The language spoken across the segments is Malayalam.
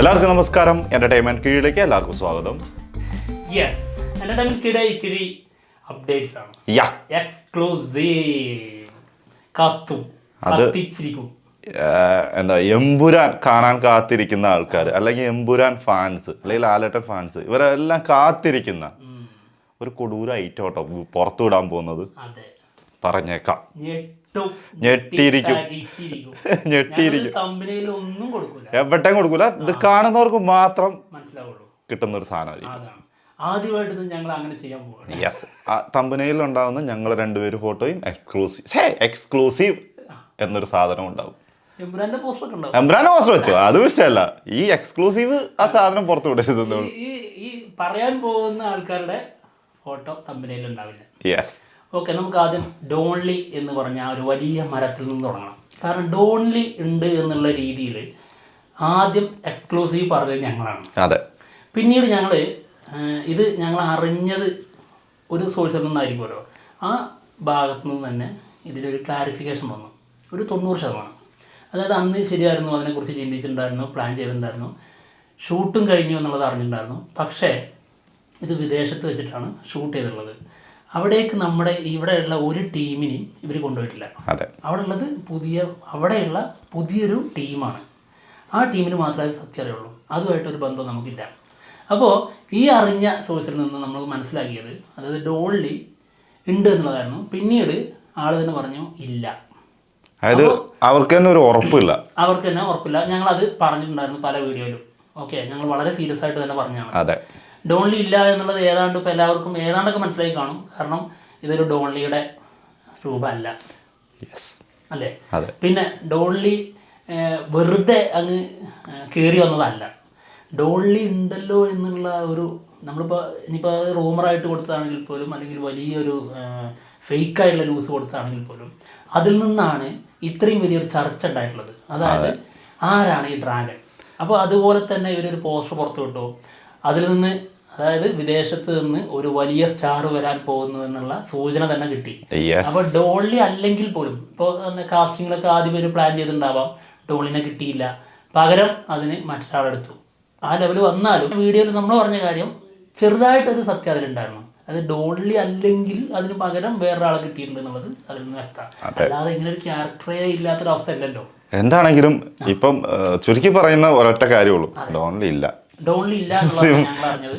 എല്ലാവർക്കും നമസ്കാരം. എന്റർടൈൻമെന്റ് കീഴിലേക്ക് എല്ലാവർക്കും സ്വാഗതം. യെസ് അപ്ഡേറ്റ്സ് ആണ്. യാ. എക്സ്ക്ലൂസീവ് കത്തും. അത് കത്തിച്ചിരിക്കും. എന്താ എമ്പുരാൻ കാണാൻ കാത്തിരിക്കുന്ന ആൾക്കാർ അല്ലെങ്കിൽ എമ്പുരാൻ ഫാൻസ് അല്ലെങ്കിൽ ലാലേട്ടൻ ഫാൻസ് ഇവരെല്ലാം കാത്തിരിക്കുന്ന ഒരു കൊടൂര ഐറ്റം കേട്ടോ പുറത്തു വിടാൻ പോകുന്നത് പറഞ്ഞേക്കാം. ഞെട്ടിയിരിക്കും. ഒന്നും കൊടുക്കൂല. എവിടെയും കൊടുക്കൂല. ഇത് കാണുന്നവർക്ക് മാത്രം മനസ്സിലാവുള്ളൂ. കിട്ടുന്ന ഒരു സാധനമായിരിക്കും ആദ്യമായിട്ട് ഞങ്ങൾ അങ്ങനെ ചെയ്യാൻ യെസ് തമ്പനയിൽ ഉണ്ടാവുന്ന ഞങ്ങൾ രണ്ടുപേരും ഫോട്ടോയും എക്സ്ക്ലൂസീവ് എക്സ്ക്ലൂസീവ് എന്നൊരു സാധനം ഉണ്ടാവും. എംബ്രാൻ പോസ്റ്റർ വെച്ചോ? അതും ഇഷ്ടമല്ല. ഈ എക്സ്ക്ലൂസീവ് ആ സാധനം പുറത്തു വിടരുതെന്നേ ഈ- ഈ ഈ പറയാൻ പോകുന്ന ആൾക്കാരുടെ ഫോട്ടോ തമ്പനയിൽ ഉണ്ടാവില്ല യെസ് ഓക്കെ നമുക്ക് ആദ്യം ഡോൺലി എന്ന് പറഞ്ഞ ആ ഒരു വലിയ മരത്തിൽ നിന്ന് തുടങ്ങണം. കാരണം ഡോൺലി ഉണ്ട് എന്നുള്ള രീതിയിൽ ആദ്യം എക്സ്ക്ലൂസീവ് പറഞ്ഞത് ഞങ്ങളാണ്. അതെ. പിന്നീട് ഞങ്ങൾ ഇത് ഞങ്ങൾ അറിഞ്ഞത് ഒരു സോഴ്സിൽ നിന്നായിരിക്കുമല്ലോ ആ ഭാഗത്തു നിന്ന് തന്നെ ഇതിലൊരു ക്ലാരിഫിക്കേഷൻ വന്നു. ഒരു തൊണ്ണൂറ് ശതമാനം. അതായത് അന്ന് ശരിയായിരുന്നു അതിനെക്കുറിച്ച് ചിന്തിച്ചിട്ടുണ്ടായിരുന്നു പ്ലാൻ ചെയ്തിട്ടുണ്ടായിരുന്നു. ഷൂട്ടും കഴിഞ്ഞു എന്നുള്ളത് അറിഞ്ഞിട്ടുണ്ടായിരുന്നു. പക്ഷേ ഇത് വിദേശത്ത് വെച്ചിട്ടാണ് ഷൂട്ട് ചെയ്തിട്ടുള്ളത്. അവിടേക്ക് നമ്മുടെ ഇവിടെയുള്ള ഒരു ടീമിനെയും ഇവർ കൊണ്ടുപോയിട്ടില്ല. അതെ. അവിടെ ഉള്ളത് പുതിയ അവിടെയുള്ള പുതിയൊരു ടീമാണ്. ആ ടീമിന് മാത്രമേ അത് സത്യം അറിയുള്ളൂ അതുമായിട്ടൊരു ബന്ധം നമുക്കില്ല. അപ്പോൾ ഈ അറിഞ്ഞ സോഴ്സിൽ നിന്ന് നമ്മൾ മനസ്സിലാക്കിയത് അതായത് ഡോൾഡി ഉണ്ട് എന്നുള്ളതായിരുന്നു. പിന്നീട് ആൾ തന്നെ പറഞ്ഞു ഇല്ല. അതായത് അവർക്ക് തന്നെ ഒരു ഉറപ്പില്ല. അവർക്ക് തന്നെ ഉറപ്പില്ല. ഞങ്ങളത് പറഞ്ഞിട്ടുണ്ടായിരുന്നു പല വീഡിയോയിലും. ഓക്കെ ഞങ്ങൾ വളരെ സീരിയസ് ആയിട്ട് തന്നെ പറഞ്ഞാണ് അതെ. ഡോൺലി ഇല്ല എന്നുള്ളത് ഏതാണ്ട് ഇപ്പോൾ എല്ലാവർക്കും ഏതാണ്ടൊക്കെ മനസ്സിലായി കാണും. കാരണം ഇതൊരു ഡോൺലിയുടെ രൂപമല്ല. അല്ലേ? പിന്നെ ഡോൺലി വെറുതെ അങ്ങ് കയറി വന്നതല്ല. ഡോൺലി ഉണ്ടല്ലോ എന്നുള്ള ഒരു നമ്മളിപ്പോൾ ഇനിയിപ്പോൾ അത് റൂമറായിട്ട് കൊടുത്തതാണെങ്കിൽ പോലും അല്ലെങ്കിൽ വലിയൊരു ഫേക്കായിട്ടുള്ള ന്യൂസ് കൊടുത്തതാണെങ്കിൽ പോലും അതിൽ നിന്നാണ് ഇത്രയും വലിയൊരു ചർച്ച ഉണ്ടായിട്ടുള്ളത്. അതായത് ആരാണ് ഈ ഡ്രാഗൺ അപ്പോൾ അതുപോലെ തന്നെ ഇവരൊരു പോസ്റ്റർ പുറത്തു വിട്ടു. അതിൽ നിന്ന് അതായത് വിദേശത്ത് നിന്ന് ഒരു വലിയ സ്റ്റാർ വരാൻ പോകുന്നു എന്നുള്ള സൂചന തന്നെ കിട്ടി. അപ്പൊ ഡോളി അല്ലെങ്കിൽ പോലും ഇപ്പോൾ കാസ്റ്റിങ്ങിലൊക്കെ ആദ്യം ഒരു പ്ലാൻ ചെയ്തിട്ടുണ്ടാവാം ഡോളിനെ കിട്ടിയില്ല. പകരം അതിന് മറ്റൊരാളെടുത്തു ആ ലെവൽ വന്നാലും വീഡിയോയിൽ നമ്മൾ പറഞ്ഞ കാര്യം ചെറുതായിട്ട് അത് സത്യം അതിലുണ്ടായിരുന്നു. അത് ഡോൺലി അല്ലെങ്കിൽ അതിന് പകരം വേറൊരാളെ കിട്ടിയിട്ടുണ്ട് എന്നുള്ളത് അതിൽ നിന്ന് വ്യക്തമാണ്. അല്ലാതെ ഇങ്ങനെ ഒരു ക്യാരക്ടറേ ഇല്ലാത്തൊരവസ്ഥ അല്ലല്ലോ എന്താണെങ്കിലും ഇപ്പം ചുരുക്കി പറയുന്ന ഒരൊറ്റ കാര്യമുള്ളൂ. ഡോൺലി ഇല്ല. ഡോൺലി ഇല്ല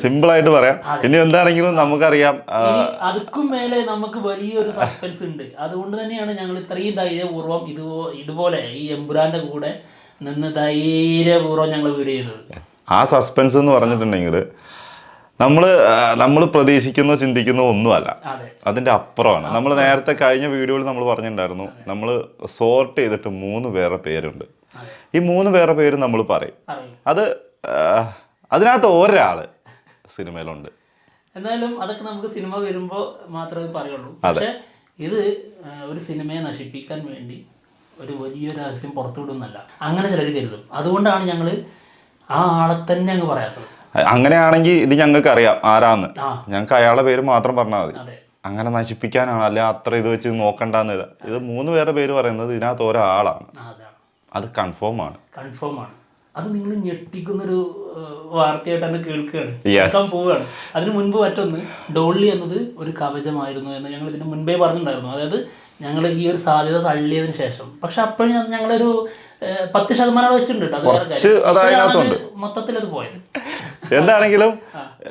സിമ്പിൾ ആയിട്ട് പറയാം. ഇനി എന്താണെങ്കിലും നമുക്കറിയാം അതുക്കും മേലെ നമുക്ക് വലിയൊരു സസ്പെൻസ് ഉണ്ട്. അതുകൊണ്ട് തന്നെയാണ് ഞങ്ങൾ ഇത്രയും ധൈര്യപൂർവം ഇത് ഇതുപോലെ ഈ എമ്പുരാന്റെ കൂടെ നിന്ന് ധൈര്യപൂർവം ഞങ്ങൾ വീഡിയോ ചെയ്തത്. ആ സസ്പെൻസ് എന്ന് പറഞ്ഞിട്ടുണ്ടെങ്കിൽ നമ്മൾ നമ്മൾ പ്രതീക്ഷിക്കുന്നോ ചിന്തിക്കുന്നോ ഒന്നുമല്ല. അതിന്റെ അപ്പുറമാണ്. നമ്മൾ നേരത്തെ കഴിഞ്ഞ വീഡിയോയിൽ നമ്മൾ പറഞ്ഞിട്ടുണ്ടായിരുന്നു. നമ്മൾ സോർട്ട് ചെയ്തിട്ട് മൂന്ന് പേരുടെ പേരുണ്ട്. ഈ മൂന്ന് പേരുടെ പേര് നമ്മൾ പറയും. അത് അതിനകത്ത് ഒരാൾ സിനിമയിലുണ്ട്. എന്തായാലും അതൊക്കെ നമുക്ക് സിനിമ വരുമ്പോൾ മാത്രമേ പറയുള്ളൂ. പക്ഷെ ഇത് ഒരു സിനിമയെ നശിപ്പിക്കാൻ വേണ്ടി ഒരു വലിയ രഹസ്യം പുറത്തുവിടുന്നല്ല അങ്ങനെ ചിലർ കരുതും. അതുകൊണ്ടാണ് ഞങ്ങൾ ആ ആളെ തന്നെ അങ്ങ് പറയാത്തത്. അങ്ങനെയാണെങ്കിൽ ഇത് ഞങ്ങൾക്ക് അറിയാം ആരാന്ന്. ഞങ്ങൾക്ക് അയാളുടെ പേര് മാത്രം പറഞ്ഞാൽ മതി. അങ്ങനെ നശിപ്പിക്കാനാണ്. അല്ലെ അത്ര ഇത് വെച്ച് നോക്കണ്ടെന്ന് ഇത്. മൂന്ന് പേരുടെ പേര് പറയുന്നത് ഇതിനകത്ത് ഒരാളാണ്. അത് കൺഫേം ആണ്. കൺഫേം ആണ്. അത് നിങ്ങൾ ഞെട്ടിക്കുന്നൊരു വാർത്തയായിട്ട് തന്നെ കേൾക്കുകയാണ്. കേൾക്കാൻ പോവുകയാണ്. അതിന് മുൻപ് മറ്റൊന്ന് ഡോള്ളി എന്നത് ഒരു കവചമായിരുന്നു എന്ന് ഞങ്ങൾ ഇതിന് മുൻപേ പറഞ്ഞിട്ടുണ്ടായിരുന്നു. അതായത് ഞങ്ങൾ ഈ ഒരു സാധ്യത തള്ളിയതിന് ശേഷം. പക്ഷെ അപ്പോഴും ഞങ്ങളൊരു പത്ത് ശതമാനം വെച്ചിട്ടുണ്ട്. മൊത്തത്തിൽ അത് പോയത്. എന്താണെങ്കിലും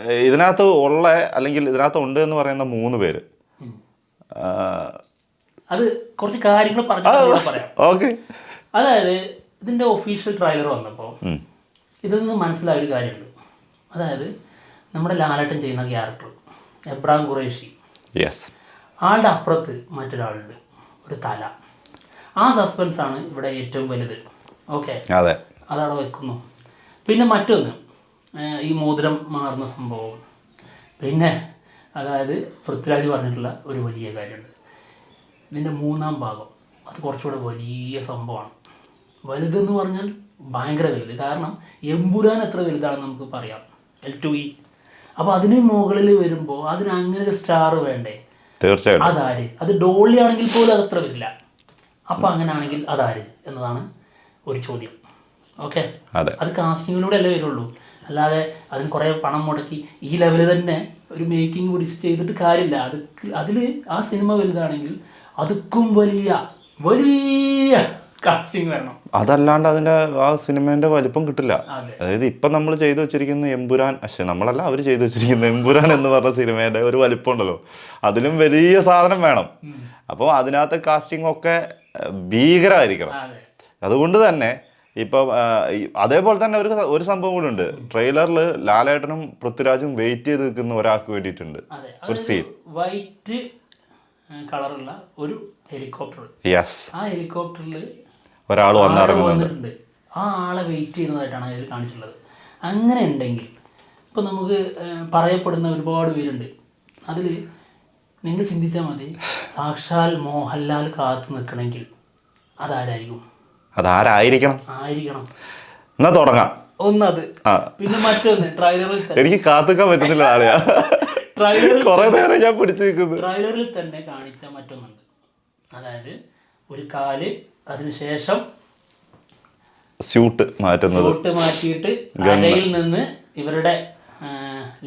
ഇതിനകത്ത് ഉള്ള അല്ലെങ്കിൽ ഇതിനകത്ത് ഉണ്ട് എന്ന് പറയുന്ന മൂന്ന് പേര്. അത് കുറച്ച് കാര്യങ്ങൾ പറഞ്ഞു പറയാം. ഓക്കെ. അതായത് ഇതിന്റെ ഒഫീഷ്യൽ ട്രയലർ വന്നപ്പോൾ ഇതിൽ നിന്ന് മനസ്സിലായ ഒരു കാര്യമുണ്ട്. അതായത് നമ്മുടെ ലാലേട്ടൻ ചെയ്യുന്ന ക്യാരക്ടർ എബ്രാം ഖുറേഷി. ആളുടെ അപ്പുറത്ത് മറ്റൊരാളുണ്ട്. ഒരു തല. ആ സസ്പെൻസ് ആണ് ഇവിടെ ഏറ്റവും വലുത്. ഓക്കെ അതെ. അതവിടെ വെക്കുന്നു. പിന്നെ മറ്റൊന്ന് ഈ മോതിരം മാറുന്ന സംഭവം. പിന്നെ അതായത് പൃഥ്വിരാജ് പറഞ്ഞിട്ടുള്ള ഒരു വലിയ കാര്യമുണ്ട്. ഇതിന്റെ മൂന്നാം ഭാഗം. അത് കുറച്ചുകൂടെ വലിയ സംഭവമാണ്. വലുതെന്ന് പറഞ്ഞാൽ ഭയങ്കര വലുത്. കാരണം എമ്പുരാൻ എത്ര വലുതാണെന്ന് നമുക്ക് പറയാം. എൽ ടു ഇ അപ്പോൾ അതിന് മുകളിൽ വരുമ്പോൾ അതിന് അങ്ങനെ ഒരു സ്റ്റാർ വേണ്ടേ? തീർച്ചയായും അതാര്? അത് ഡോളി ആണെങ്കിൽ പോലും അത് അത്ര വരില്ല. അപ്പൊ അങ്ങനെയാണെങ്കിൽ അതാര് എന്നതാണ് ഒരു ചോദ്യം. ഓക്കെ അതെ. അത് കാസ്റ്റിങ്ങിലൂടെ അല്ലേ വരുള്ളൂ. അല്ലാതെ അതിന് കുറേ പണം മുടക്കി ഈ ലെവലിൽ തന്നെ ഒരു മേക്കിംഗ് പിടിച്ച് ചെയ്തിട്ട് കാര്യമില്ല. അത് അതിൽ ആ സിനിമ വലുതാണെങ്കിൽ അതുക്കും വലിയ വലിയ കാസ്റ്റിംഗ് വരണം. അതല്ലാണ്ട് അതിന്റെ ആ സിനിമേന്റെ വലിപ്പം കിട്ടില്ല. അതായത് ഇപ്പൊ നമ്മൾ ചെയ്തു വെച്ചിരിക്കുന്ന എമ്പുരാൻ പക്ഷെ നമ്മളല്ല അവർ ചെയ്തു വെച്ചിരിക്കുന്ന എമ്പുരാൻ എന്ന് പറഞ്ഞ സിനിമേന്റെ ഒരു വലിപ്പം ഉണ്ടല്ലോ. അതിലും വലിയ സാധനം വേണം. അപ്പൊ അപ്പോൾ അതിനകത്തെ കാസ്റ്റിംഗ് ഒക്കെ ഭീകരമായിരിക്കണം അതുകൊണ്ട് തന്നെ ഇപ്പം അതേപോലെ തന്നെ ഒരു ഒരു സംഭവം കൂടെ ഉണ്ട്. ട്രെയിലറിൽ ലാലേട്ടനും പൃഥ്വിരാജും വെയിറ്റ് ചെയ്ത് നിൽക്കുന്ന ഒരാൾക്ക് വേണ്ടിയിട്ടുണ്ട്. ഒരു സീൻ വൈറ്റ് കളറുള്ള ഒരു ഹെലികോപ്റ്റർ യെസ് ആ ഹെലികോപ്റ്ററിൽ ഒരാൾ വന്നിറങ്ങുന്നുണ്ട് ആ ആളെ വെയിറ്റ് ചെയ്യുന്നതായിട്ടാണ് അതിൽ കാണിച്ചിട്ടുള്ളത്. അങ്ങനെ ഉണ്ടെങ്കിൽ ഇപ്പം നമുക്ക് പറയപ്പെടുന്ന ഒരുപാട് പേരുണ്ട്. അതിൽ നിങ്ങൾ ചിന്തിച്ചാൽ മതി സാക്ഷാൽ മോഹൻലാൽ കാത്തു നിൽക്കണമെങ്കിൽ അതാരായിരിക്കും? അതാരായിരിക്കണം? ആയിരിക്കണം. എന്നാ തുടങ്ങാം. ഒന്നത്. പിന്നെ മറ്റൊന്ന് കാത്തു എനിക്ക് കാത്തുക്കാൻ പറ്റുന്നില്ല ആളെയാ കുറെ നേരം ഞാൻ പിടിച്ചു നിൽക്കുന്നു ട്രailer-ൽ തന്നെ കാണിച്ച മറ്റൊന്നുണ്ട്. അതായത് ഒരു കാൽ അതിനുശേഷം സ്യൂട്ട് മാറ്റുന്നത്. സ്യൂട്ട് മാറ്റിയിട്ട് അരയിൽ നിന്ന് ഇവരുടെ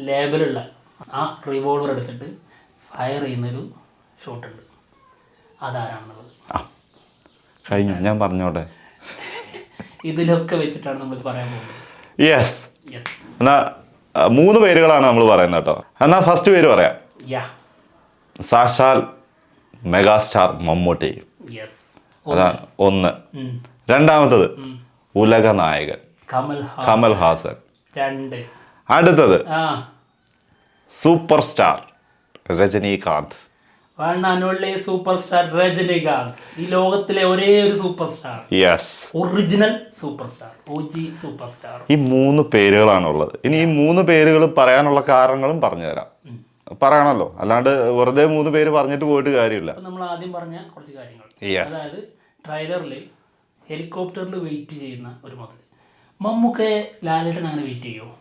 ലേബലുള്ള ആ റിവോൾവർ എടുത്തിട്ട് ഫയർ ചെയ്യുന്നൊരു ഷോട്ടുണ്ട് അതാരാണെന്നുള്ളത് കഴിഞ്ഞു. ഞാൻ പറഞ്ഞോട്ടെ. ഇതിലൊക്കെ വെച്ചിട്ടാണ് നമ്മൾ പറയാൻ പോകുന്നത്. യെസ് യെസ് എന്നാ മൂന്ന് പേരുകളാണ് നമ്മൾ പറയുന്നത് കേട്ടോ. എന്നാ ഫസ്റ്റ് പേര് പറയാം. സാക്ഷാൽ മെഗാസ്റ്റാർ മമ്മൂട്ടി. യെസ് അതാണ് ഒന്ന്. രണ്ടാമത്തത് ഉലക നായകൻ കമൽ ഹാസൻ. രണ്ട്. അടുത്തത് super star Rajinikanth. Super star Rajinikanth. ഈ ലോകത്തിലെ ഒരേ ഒരു super star yes original super star super star ഈ മൂന്ന് പേരുകളാണുള്ളത്. ഇനി ഈ മൂന്ന് പേരുകൾ പറയാനുള്ള കാരണങ്ങളും പറഞ്ഞുതരാം. പറയണല്ലോ. അല്ലാണ്ട് വെറുതെ മൂന്ന് പേര് പറഞ്ഞിട്ട് പോയിട്ട് കാര്യമില്ല. നമ്മൾ ആദ്യം പറഞ്ഞ കുറച്ച് കാര്യങ്ങൾ. അതായത് ട്രailerൽ ഹെലികോപ്റ്ററിൽ വെയിറ്റ് ചെയ്യുന്ന ഒരു മുതൽ മമ്മൂക്കെ ലാലേട്ടൻ അങ്ങനെ വെയിറ്റ് ചെയ്യുമോ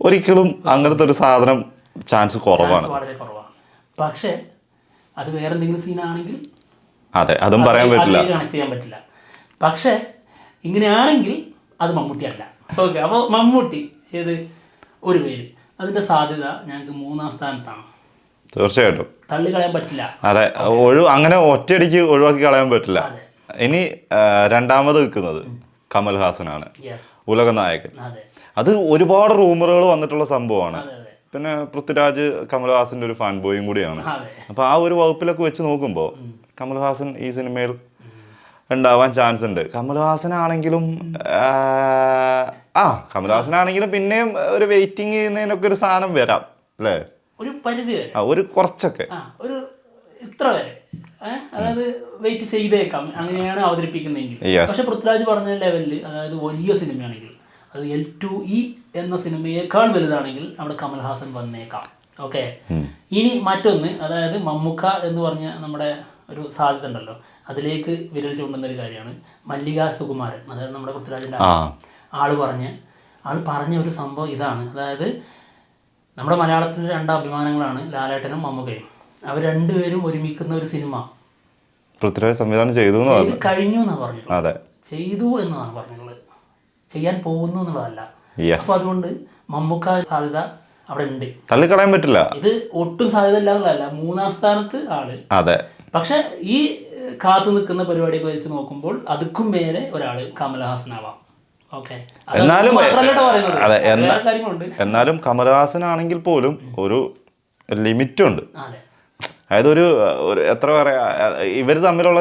ഒരിക്കലും അങ്ങനത്തെ ഒരു സാധനം ചാൻസ് കുറവാണ്. വളരെ കുറവാണ്. പക്ഷേ അത് വേറെ എന്തെങ്കിലും സീനാണെങ്കിൽ അതെ അതും പറയാൻ പറ്റില്ല. കണക്ട് ചെയ്യാൻ പറ്റില്ല. പക്ഷേ ഇങ്ങനെയാണെങ്കിൽ അത് മമ്മൂട്ടി അല്ല ഓക്കെ അപ്പോൾ മമ്മൂട്ടി ഏത്? ഒരു പേര്. അതിന്റെ സാധ്യത ഞങ്ങൾക്ക് മൂന്നാം സ്ഥാനത്താണ്. തീർച്ചയായിട്ടും. തള്ളിക്കളയാൻ പറ്റില്ല. അതെ ഒഴിവ് അങ്ങനെ ഒറ്റയടിക്ക് ഒഴിവാക്കി കളയാൻ പറ്റില്ല. ഇനി രണ്ടാമത് നിൽക്കുന്നത് കമൽ ഹാസനാണ്. ഉലക നായകൻ. അതെ. ഒരുപാട് റൂമറുകൾ വന്നിട്ടുള്ള സംഭവമാണ്. പിന്നെ പൃഥ്വിരാജ് കമൽഹാസന്റെ ഒരു ഫാൻ ബോയും കൂടിയാണ്. അപ്പൊ ആ ഒരു വകുപ്പിലൊക്കെ വെച്ച് നോക്കുമ്പോൾ കമൽഹാസൻ ഈ സിനിമയിൽ ഉണ്ടാവാൻ ചാൻസ് ഉണ്ട്. കമൽഹാസനാണെങ്കിലും ആ, ആ കമൽഹാസനാണെങ്കിലും പിന്നെയും ഒരു വെയിറ്റിംഗ് ചെയ്യുന്നതിനൊക്കെ ഒരു സാധനം വരാം അല്ലേ? ഒരു പരിധി വരെ. ആ ഒരു കുറച്ചൊക്കെ. ഒരു ഇത്ര വരെ. അതായത് വെയിറ്റ് ചെയ്തേക്കാം. അങ്ങനെയാണ് അവതരിപ്പിക്കുന്നതെങ്കിൽ. പക്ഷെ പൃഥ്വിരാജ് പറഞ്ഞ ലെവലിൽ അതായത് വലിയ സിനിമയാണെങ്കിൽ അത് എൽ ടു ഇ എന്ന സിനിമയേക്കാൾ വലുതാണെങ്കിൽ അവിടെ കമൽഹാസൻ വന്നേക്കാം. ഓക്കെ ഇനി മറ്റൊന്ന് അതായത് മമ്മുക്ക എന്ന് പറഞ്ഞ നമ്മുടെ ഒരു സാധ്യത ഉണ്ടല്ലോ. അതിലേക്ക് വിരൽ ചൂണ്ടുന്ന ഒരു കാര്യമാണ്. മല്ലിക സുകുമാരൻ അതായത് നമ്മുടെ പൃഥ്വിരാജിന്റെ ആ ആൾ പറഞ്ഞ് ആൾ പറഞ്ഞ ഒരു സംഭവം ഇതാണ്. അതായത് നമ്മുടെ മലയാളത്തിന്റെ രണ്ട് അഭിമാനങ്ങളാണ് ലാലേട്ടനും മമ്മൂക്കയും. അവർ രണ്ടുപേരും ഒരുമിക്കുന്ന ഒരു സിനിമ. പൃഥ്വിരാജ് സംവിധാനം ചെയ്തു കഴിഞ്ഞു എന്നാണ് പറഞ്ഞത്. അതെ. ചെയ്തു എന്നാണ് പറഞ്ഞത്. ചെയ്യാൻ പോകുന്നു എന്നുള്ളതല്ല. അപ്പൊ അപ്പോൾ അതുകൊണ്ട് മമ്മൂക്ക സാധ്യത അവിടെ ഉണ്ട്. തള്ളിക്കളയാൻ പറ്റില്ല. ഇത് ഒട്ടും സാധ്യത ഇല്ലാന്നുള്ളതല്ല മൂന്നാം സ്ഥാനത്ത് ആൾ. അതെ. പക്ഷെ ഈ കാത്തു നിൽക്കുന്ന പരിപാടിയൊക്കെ വെച്ച് നോക്കുമ്പോൾ അതുക്കും മേലെ ഒരാൾ കമലഹാസനാവാം. എന്നാലും, അതെ, എന്നാലും കമലഹാസനാണെങ്കിൽ പോലും ഒരു ലിമിറ്റ് ഉണ്ട് അതെ. അതായത് ഒരു ഒരു എത്ര പറയാ ഇവർ തമ്മിലുള്ള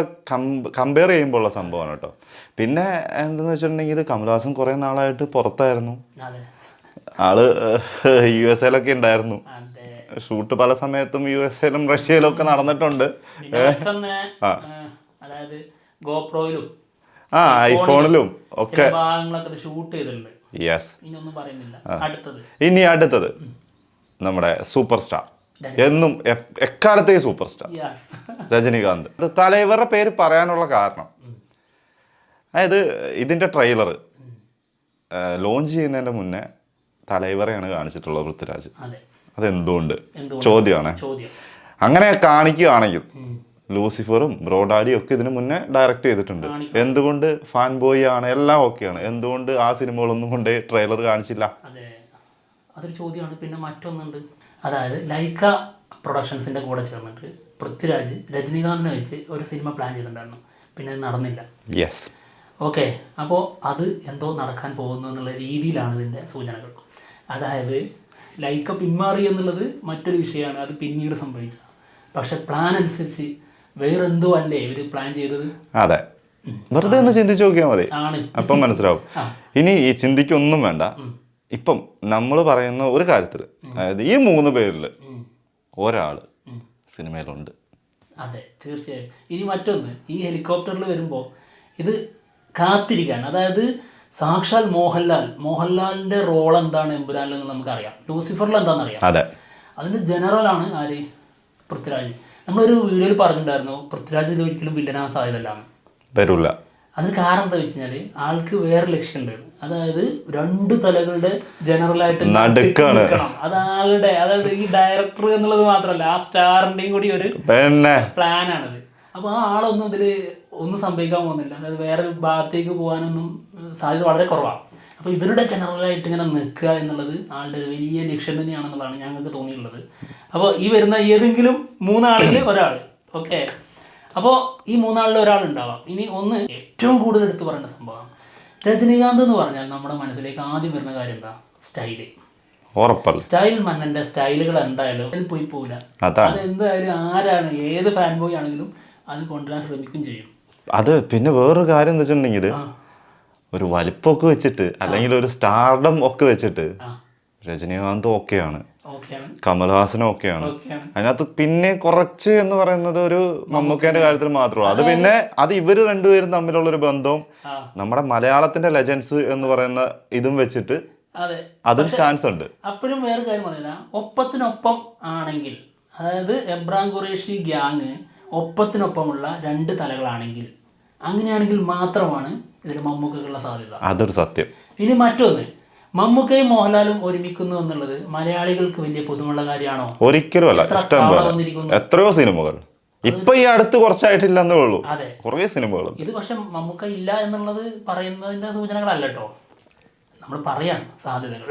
കമ്പയർ ചെയ്യുമ്പോഴുള്ള സംഭവമാണ് കേട്ടോ പിന്നെ എന്തെന്ന് വെച്ചിട്ടുണ്ടെങ്കിൽ ഇത് കമൽഹാസൻ കുറേ നാളായിട്ട് പുറത്തായിരുന്നു. ആൾ യു എസ് എയിലൊക്കെ ഉണ്ടായിരുന്നു. ഷൂട്ട് പല സമയത്തും യു എസ് എയിലും റഷ്യയിലും ഒക്കെ നടന്നിട്ടുണ്ട്. അതായത് ഗോപ്രോയിലും ആ ഐഫോണിലും ഒക്കെ. ഭാഗങ്ങളൊക്കെ ഷൂട്ട് ചെയ്തിട്ടുണ്ട്. യെസ് പറയുന്നില്ല. അടുത്തത്. ഇനി അടുത്തത്. നമ്മുടെ സൂപ്പർ സ്റ്റാർ എന്നും എക്കാലത്തെ എക്കാലത്തെയും സൂപ്പർ സ്റ്റാർ രജനികാന്ത്. തലൈവരുടെ പേര് പറയാനുള്ള കാരണം. അതായത് ഇതിന്റെ ട്രെയിലർ ലോഞ്ച് ചെയ്യുന്നതിന്റെ മുന്നേ തലൈവറെയാണ് കാണിച്ചിട്ടുള്ളത് പൃഥ്വിരാജ്. അതെ. അതെന്തുകൊണ്ട്? ചോദ്യമാണ്. ചോദ്യം. അങ്ങനെ കാണിക്കുകയാണെങ്കിൽ. ലൂസിഫറും ബ്രോഡാഡിയും ഒക്കെ ഇതിനു മുന്നേ ഡയറക്റ്റ് ചെയ്തിട്ടുണ്ട്. എന്തുകൊണ്ട് ഫാൻ ബോയ് ആണ് എല്ലാം ഓക്കെയാണ് എന്തുകൊണ്ട് ആ സിനിമകളൊന്നും കൊണ്ട് ട്രെയിലർ കാണിച്ചില്ല? അതെ. അതൊരു ചോദ്യമാണ്. പിന്നെ മറ്റൊന്നുണ്ട്. അതായത് ലൈക്ക പ്രൊഡക്ഷൻസിന്റെ കൂടെ ചേർന്നിട്ട് പൃഥ്വിരാജ് രജനീകാന്തിനെ വെച്ച് ഒരു സിനിമ പ്ലാൻ ചെയ്തിട്ടുണ്ടായിരുന്നു. പിന്നെ അത് നടന്നില്ല. യെസ് ഓക്കെ അപ്പോൾ അത് എന്തോ നടക്കാൻ പോകുന്നു എന്നുള്ള രീതിയിലാണ് ഇതിന്റെ സൂചനകൾ. അതായത് ലൈക്ക പിന്മാറി എന്നുള്ളത് മറ്റൊരു വിഷയമാണ്. അത് പിന്നീട് സംഭവിച്ചത് പക്ഷെ പ്ലാൻ അനുസരിച്ച് വേറെന്തോ അല്ലേ ഇവർ പ്ലാൻ ചെയ്തത്? അതെ. വെറുതെ ഒന്ന് ചിന്തിച്ചു നോക്കിയാൽ മതി. അപ്പം മനസ്സിലാവും. ഇനി ഈ ചിന്തിക്കൊന്നും വേണ്ട. ഇപ്പം നമ്മൾ പറയുന്ന ഒരു കാര്യത്തിൽ അതായത് ഈ മൂന്ന് പേരിൽ. ഒരാൾ സിനിമയിലുണ്ട്. അതെ തീർച്ചയായും. ഇനി മറ്റൊന്ന് ഈ ഹെലികോപ്റ്ററിൽ വരുമ്പോൾ ഇത് കാത്തിരിക്കാൻ അതായത് സാക്ഷാൽ മോഹൻലാൽ. മോഹൻലാലിന്റെ റോൾ എന്താണ് എമ്പുരാനിൽ എന്ന് നമുക്കറിയാം. ലൂസിഫറിൽ എന്താണെന്ന് അറിയാം അതെ. അതിന്റെ ആണ് ആര്? പൃഥ്വിരാജ്. നമ്മളൊരു വീഡിയോയിൽ പറഞ്ഞിട്ടുണ്ടായിരുന്നു പൃഥ്വിരാജ് ഒരിക്കലും വില്ലനാൻ സാധ്യതല്ല തരൂല അതിന് കാരണം എന്താ വെച്ച് കഴിഞ്ഞാൽ ആൾക്ക് വേറെ ലക്ഷ്യമുണ്ട്. അതായത് രണ്ടു തലകളുടെ ജനറലായിട്ട് നടുക്കാണ്. അത് അതാളുടെ അതായത് ഈ ഡയറക്ടർ എന്നുള്ളത് മാത്രമല്ല ആ സ്റ്റാറിന്റെയും കൂടി ഒരു പ്ലാനാണത് അപ്പൊ ആ ആളൊന്നും ഇതിൽ ഒന്നും സംഭവിക്കാൻ പോകുന്നില്ല. അതായത് വേറെ ഭാഗത്തേക്ക് പോകാനൊന്നും സാധ്യത വളരെ കുറവാണ് അപ്പോൾ ഇവരുടെ ജനറലായിട്ട് ഇങ്ങനെ നിൽക്കുക എന്നുള്ളത് ആളുടെ ഒരു വലിയ ലക്ഷ്യം തന്നെയാണെന്നുള്ളതാണ് ഞങ്ങൾക്ക് തോന്നിയിട്ടുള്ളത്. അപ്പോൾ ഈ വരുന്ന ഏതെങ്കിലും മൂന്നാളിൽ ഒരാൾ ഓക്കെ? അപ്പോൾ ഈ മൂന്നാളിൽ ഒരാൾ ഉണ്ടാവാം ഇനി ഒന്ന് ഏറ്റവും കൂടുതൽ എടുത്തു പറയേണ്ട സംഭവം. രജനീകാന്ത് എന്ന് പറഞ്ഞാൽ നമ്മുടെ മനസ്സിലേക്ക് ആദ്യം വരുന്ന കാര്യം എന്താ? സ്റ്റൈൽ. ഉറപ്പല്ല. സ്റ്റൈൽ മന്നന്റെ സ്റ്റൈലുകൾ എന്തായാലും അതിൽ പോയി പോകില്ല അത് എന്തായാലും ആരാണ് ഏത് ഫാൻ ബോയ് ആണെങ്കിലും അത് കൊണ്ടുവരാൻ ശ്രമിക്കും ചെയ്യും. അത് പിന്നെ വേറൊരു കാര്യം എന്താ വെച്ചിട്ടുണ്ടെങ്കിൽ ഒരു വലിപ്പൊക്കെ വെച്ചിട്ട് അല്ലെങ്കിൽ ഒരു സ്റ്റാർഡം ഒക്കെ വെച്ചിട്ട് രജനീകാന്ത് ഓക്കെയാണ് കമൽഹാസനും ഒക്കെയാണ്. അതിനകത്ത് പിന്നെ കുറച്ച് എന്ന് പറയുന്നത് ഒരു മമ്മൂക്കേന്റെ കാര്യത്തിൽ മാത്രമേ അത് പിന്നെ അത് ഇവർ രണ്ടുപേരും തമ്മിലുള്ള ഒരു ബന്ധവും നമ്മുടെ മലയാളത്തിന്റെ ലെജൻസ് എന്ന് പറയുന്ന ഇതും വെച്ചിട്ട് അതെ. ചാൻസ് ഉണ്ട്. അപ്പോഴും വേറെ കാര്യം ഒപ്പത്തിനൊപ്പം ആണെങ്കിൽ അതായത് എബ്രാം ഖുറേഷി ഗ്യാങ് ഒപ്പത്തിനൊപ്പമുള്ള രണ്ട് തലകളാണെങ്കിൽ അങ്ങനെയാണെങ്കിൽ മാത്രമാണ് ഇതിൽ മമ്മൂക്കുള്ള സാധ്യത. അതൊരു സത്യം. ഇനി മറ്റൊന്ന്. മമ്മൂക്കയും മോഹൻലാലും ഒരുമിക്കുന്നു എന്നുള്ളത് മലയാളികൾക്ക് വലിയ പുതുമുള്ള കാര്യമാണോ? ഒരിക്കലും അല്ല ഇഷ്ടം പോലെ. എത്രയോ സിനിമകൾ. ഇപ്പൊ ഈ അടുത്ത് കുറച്ചായിട്ടില്ലെന്നേ ഉള്ളൂ. അതെ. കുറേ സിനിമകൾ ഇത് പക്ഷെ മമ്മൂക്ക ഇല്ല എന്നുള്ളത് പറയുന്നതിന്റെ സൂചനകളല്ല കേട്ടോ. നമ്മൾ പറയാണ് സാധ്യതകൾ.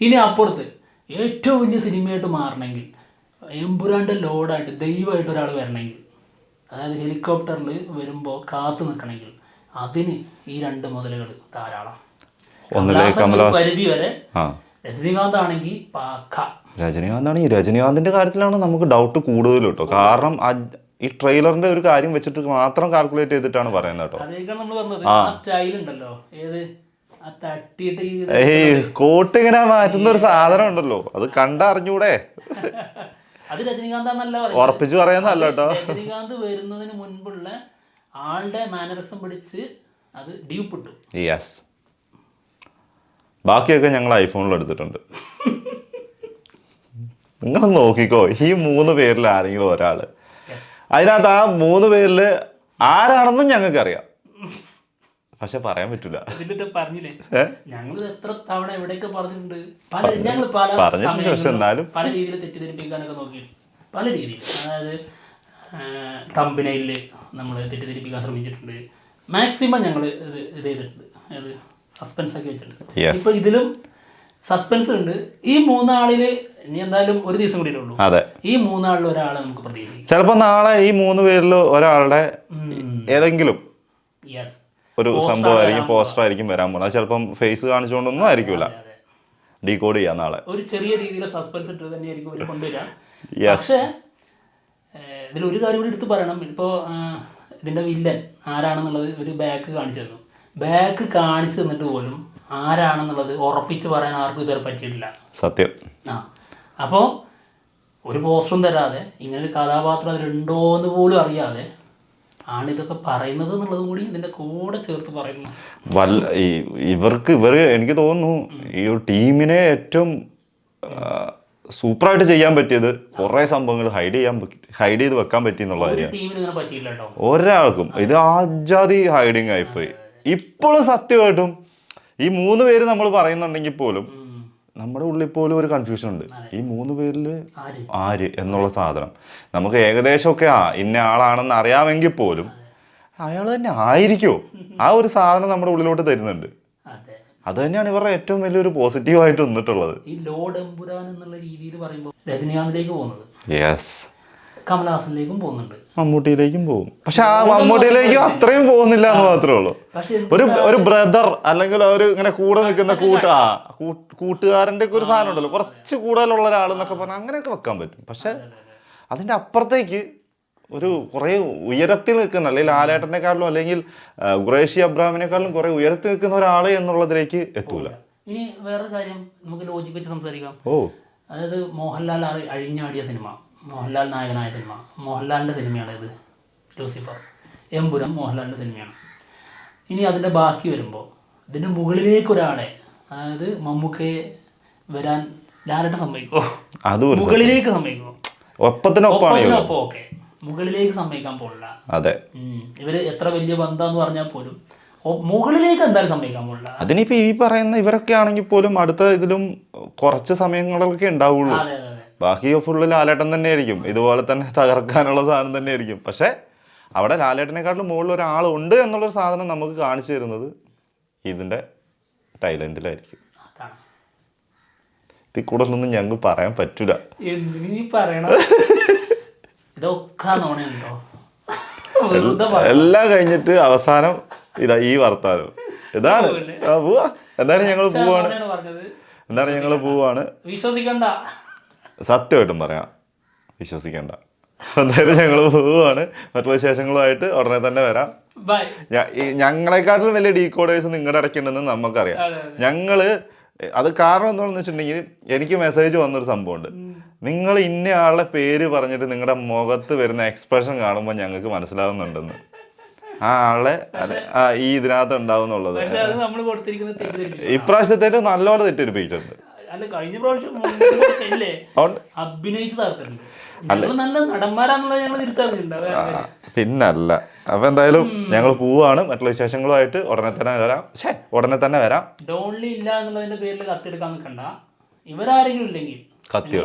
ഇനി അപ്പുറത്ത് ഏറ്റവും വലിയ സിനിമയായിട്ട് മാറണമെങ്കിൽ എമ്പുരാന്റെ ലോഡായിട്ട് ദൈവമായിട്ട് ഒരാൾ വരണമെങ്കിൽ അതായത് ഹെലികോപ്റ്ററിൽ വരുമ്പോൾ കാത്തു നിൽക്കണമെങ്കിൽ അതിന് ഈ രണ്ട് മുതലുകൾ ധാരാളം. ഒന്നിലെ ഒരു പരിധി വരെ രജനീകാന്ത് ആണെങ്കിൽ രജനീകാന്തിന്റെ കാര്യത്തിലാണ് നമുക്ക് ഡൗട്ട് കൂടുതൽ കേട്ടോ കാരണം ഈ ട്രെയിലറിന്റെ ഒരു കാര്യം വെച്ചിട്ട് മാത്രം കാൽക്കുലേറ്റ് ചെയ്തിട്ടാണ് പറയുന്നത് കേട്ടോ ഏയ് കോട്ട് ഇങ്ങനെ മാറ്റുന്ന ഒരു സാധനം ഉണ്ടല്ലോ. അത് കണ്ടറിഞ്ഞൂടെ? അത് പറയുന്നത്. ഉറപ്പിച്ച് പറയുന്നതല്ല കേട്ടോ രജനീകാന്ത് വരുന്നതിന് മുൻപുള്ള ആളുടെ മാനറിസം പിടിച്ച് അത് ഡ്യൂപ്പിട്ടു യെസ് ബാക്കിയൊക്കെ ഞങ്ങൾ ഐഫോണിൽ എടുത്തിട്ടുണ്ട്. നിങ്ങൾ നോക്കിക്കോ ഈ മൂന്ന് പേരിൽ ആരെങ്കിലും ഒരാൾ അതിനകത്ത് ആ മൂന്ന് പേരിൽ ആരാണെന്നും ഞങ്ങൾക്കറിയാം. പക്ഷെ പറയാൻ പറ്റൂല. പറഞ്ഞില്ലേ? ഞങ്ങൾ എത്ര തവണ എവിടെയൊക്കെ പറഞ്ഞിട്ടുണ്ട്? പല ഞങ്ങൾ പല പറഞ്ഞിട്ടുണ്ട്, പക്ഷെ എന്നാലും. പല രീതിയിൽ തെറ്റിദ്ധരിപ്പിക്കാനൊക്കെ നോക്കി. പല രീതിയിൽ. അതായത് കമ്പനിയിൽ നമ്മൾ തെറ്റിദ്ധരിപ്പിക്കാൻ ശ്രമിച്ചിട്ടുണ്ട്. മാക്സിമം ഞങ്ങൾ ഇത് ഇത് ചെയ്തിട്ടുണ്ട്. അത് സസ്പെൻസ് ആക്കി വെച്ചിട്ടുണ്ട്. ഇപ്പൊ ഇതിലും സസ്പെൻസ് ഉണ്ട്. ഈ മൂന്നാളിൽ ഇനി എന്തായാലും ഒരു ദിവസം കൂടി ഉള്ളൂ. അതെ. ഈ മൂന്നാളിൽ ഒരാളെ നമുക്ക് പ്രതീക്ഷിക്കാം. ചിലപ്പോ നാളെ ഈ മൂന്ന് പേരിൽ ഒരാളുടെ ഏതെങ്കിലും ഒരു സംഭവമായിരിക്കും പോസ്റ്റർ ആയിരിക്കും വരാൻ പോകുന്നത് ചിലപ്പം ഫേസ് കാണിച്ചുകൊണ്ടൊന്നും ആയിരിക്കില്ല ഡീകോഡ് ചെയ്യാം നാളെ. ഒരു ചെറിയ രീതിയിൽ സസ്പെൻസ് ഇട്ട് തന്നെയായിരിക്കും അവർ കൊണ്ടുവരാം. പക്ഷേ ഇതിൽ ഒരു കാര്യം കൂടി എടുത്ത് പറയണം. ഇപ്പോൾ ഇതിന്റെ വില്ലൻ ആരാണെന്നുള്ളത് ഒരു ബാക്ക് കാണിച്ചു തന്നു. ബാക്ക് കാണിച്ചു തന്നിട്ട് പോലും ആരാണെന്നുള്ളത് ഉറപ്പിച്ച് പറയാൻ ആർക്കും ഇതുവരെ പറ്റിയിട്ടില്ല. സത്യം. ആ. അപ്പോൾ ഒരു പോസ്റ്ററും തരാതെ ഇങ്ങനെ ഒരു കഥാപാത്രം അതിലുണ്ടോ എന്ന് പോലും അറിയാതെ ആണ് ഇതൊക്കെ പറയുന്നത് എന്നുള്ളതും കൂടി ഇതിന്റെ കൂടെ ചേർത്ത് പറയുന്നു. വല്ല ഇവർക്ക് ഇവർ എനിക്ക് തോന്നുന്നു ഈ ഒരു ടീമിനെ ഏറ്റവും സൂപ്പറായിട്ട് ചെയ്യാൻ പറ്റിയത് കുറേ സംഭവങ്ങൾ ഹൈഡ് ചെയ്യാൻ ഹൈഡ് ചെയ്ത് വെക്കാൻ പറ്റി എന്നുള്ള ഒരു കാര്യം ടീമിന് ഇങ്ങനെ പറ്റിയില്ല ഒരാൾക്കും ഇത് ആജാതി ഹൈഡിങ് ആയിപ്പോയി. ഇപ്പോഴും സത്യമായിട്ടും ഈ മൂന്ന് പേര് നമ്മൾ പറയുന്നുണ്ടെങ്കിൽ പോലും നമ്മുടെ ഉള്ളിൽ പോലും ഒരു കൺഫ്യൂഷൻ ഉണ്ട്. ഈ മൂന്ന് പേരിൽ ആര്? എന്നുള്ള സാധനം. നമുക്ക് ഏകദേശമൊക്കെ ആ ഇന്ന ആളാണെന്ന് അറിയാമെങ്കിൽ പോലും അയാൾ തന്നെ ആയിരിക്കോ? ആ ഒരു സാധനം നമ്മുടെ ഉള്ളിലോട്ട് തരുന്നുണ്ട്. അതെ. തന്നെയാണ് ഇവരുടെ ഏറ്റവും വലിയൊരു പോസിറ്റീവായിട്ട് വന്നിട്ടുള്ളത് ഈ ലോഡ് എമ്പുരാൻ എന്നുള്ള രീതിയിൽ പറയുമ്പോൾ രജനീകാന്തിലേക്ക് പോകുന്നത്. യെസ് കമലഹാസനിലേക്കും പോകുന്നുണ്ട്. മമ്മൂട്ടിയിലേക്കും പോകും. പക്ഷെ ആ മമ്മൂട്ടിയിലേക്കും അത്രയും പോകുന്നില്ല എന്ന് മാത്രമേ ഉള്ളൂ. ഒരു ഒരു ബ്രദർ അല്ലെങ്കിൽ ഒരു ഇങ്ങനെ കൂടെ നിൽക്കുന്ന കൂട്ട ആ, കൂ- ഒക്കെ ഒരു സാധനം ഉണ്ടല്ലോ. കുറച്ച് കൂടുതലുള്ള ഒരാളെന്നൊക്കെ പറഞ്ഞാൽ അങ്ങനെയൊക്കെ വെക്കാൻ പറ്റും. പക്ഷെ അതിന്റെ അപ്പുറത്തേക്ക് ഒരു കുറെ ഉയരത്തിൽ നിൽക്കുന്ന അല്ലെങ്കിൽ ലാലേട്ടനെക്കാളും അല്ലെങ്കിൽ ഖുറേഷി അബ്രാമിനെക്കാളും കുറെ ഉയരത്തിൽ നിൽക്കുന്ന ഒരാൾ എന്നുള്ളതിലേക്ക് എത്തൂല. ഇനി വേറൊരു കാര്യം നമുക്ക് ലോജിക്ക് വെച്ച് സംസാരിക്കാം. ഓ. അതായത് മോഹൻലാൽ അഴിഞ്ഞാടിയ സിനിമ. മോഹൻലാൽ നായകനായ സിനിമ. മോഹൻലാലിന്റെ സിനിമയാണ് ഇത്. ലൂസിഫർ. എമ്പുരം മോഹൻലാലിന്റെ സിനിമയാണ്. ഇനി അതിന്റെ ബാക്കി വരുമ്പോൾ ഇതിന്റെ മുകളിലേക്ക് ഒരാളെ അതായത് മമ്മൂക്കയെ വരാൻ ലാലട്ട് സമ്മതിക്കോ അത് മുകളിലേക്ക് സമ്മതിക്കോ ഒപ്പത്തിനൊപ്പം ഓക്കെ. മുകളിലേക്ക് സമ്മതിക്കാൻ പോകില്ല അതെ. ഇവർ എത്ര വലിയ ബന്ധമെന്ന് പറഞ്ഞാൽ പോലും മുകളിലേക്ക് എന്തായാലും സമ്മതിക്കാൻ പോകില്ല അതിനിപ്പോ ഈ പറയുന്ന ഇവരൊക്കെ ആണെങ്കിൽ പോലും അടുത്ത ഇതിലും കുറച്ച് സമയങ്ങളൊക്കെ ഉണ്ടാവുള്ളൂ. അതെ അതെ. ബാക്കി ഫുള്ള് ലാലേട്ടൻ തന്നെ ആയിരിക്കും ഇതുപോലെ തന്നെ തകർക്കാനുള്ള സാധനം തന്നെ ആയിരിക്കും പക്ഷെ അവിടെ ലാലേട്ടനെക്കാട്ടിലും മുകളിൽ ഉണ്ട് എന്നുള്ളൊരു സാധനം നമുക്ക് കാണിച്ചു തരുന്നത് ഇതിന്റെ ടൈലൻഡിലായിരിക്കും. ഇതിൽ കൂടുതലൊന്നും ഞങ്ങൾക്ക് പറയാൻ പറ്റൂല. എല്ലാം കഴിഞ്ഞിട്ട് അവസാനം ഇതാ ഈ വർത്താനം. ഇതാണ്. എന്തായാലും ഞങ്ങൾ പോവാണ്. എന്താണ് ഞങ്ങൾ പോവാണ്. വിശ്വസിക്കണ്ട. സത്യമായിട്ടും പറയാം. വിശ്വസിക്കേണ്ട. എന്തായാലും ഞങ്ങൾ പോവുകയാണ്. മറ്റു വിശേഷങ്ങളുമായിട്ട് ഉടനെ തന്നെ വരാം. ഞങ്ങളെക്കാട്ടിലും വലിയ ഡീകോഡേഴ്സ് നിങ്ങളുടെ ഇടയ്ക്കുണ്ടെന്ന് നമുക്കറിയാം. ഞങ്ങൾ അത് കാരണം എന്താണെന്ന് വെച്ചിട്ടുണ്ടെങ്കിൽ എനിക്ക് മെസ്സേജ് വന്നൊരു സംഭവമുണ്ട്. നിങ്ങൾ ഇന്ന ആളുടെ പേര് പറഞ്ഞിട്ട് നിങ്ങളുടെ മുഖത്ത് വരുന്ന എക്സ്പ്രഷൻ കാണുമ്പോൾ ഞങ്ങൾക്ക് മനസ്സിലാവുന്നുണ്ടെന്ന്. ആ ആളെ ഈ ഇതിനകത്ത് ഉണ്ടാവുന്നുള്ളത്. ഇപ്രാവശ്യത്തേക്ക് നല്ലോണം തെറ്റിദ്ധരിപ്പിച്ചിട്ടുണ്ട്. അല്ല കഴിഞ്ഞ പ്രാവശ്യം ഇല്ലേ അഭിനയിച്ച് തകർത്തിട്ടുണ്ട് നല്ല നടന്മാരാന്നുള്ളത് ഞങ്ങൾ തിരിച്ചറിഞ്ഞിട്ടുണ്ട്. പിന്നല്ല. അപ്പൊ എന്തായാലും ഞങ്ങൾ പോവാണ്. മറ്റുള്ള വിശേഷങ്ങളുമായിട്ട് ഉടനെ തന്നെ വരാം. ഷേ ഉടനെ തന്നെ വരാം. ഡോൺലി ഇല്ല എന്നുള്ളതിന്റെ പേരിൽ കത്തിയെടുക്കാൻ നിൽക്കണ്ട. ഇവരാരെങ്കിലും ഇല്ലെങ്കിൽ കത്തി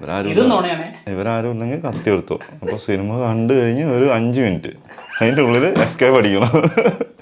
ഇവരാരും ഇല്ലെങ്കിൽ ഇവരാരും ഉണ്ടെങ്കിൽ കത്തി എടുത്തു അപ്പൊ സിനിമ കണ്ടു കഴിഞ്ഞ് ഒരു അഞ്ച് മിനിറ്റ്. അതിന്റെ ഉള്ളിൽ എസ്കേപ്പ് അടിക്കണം.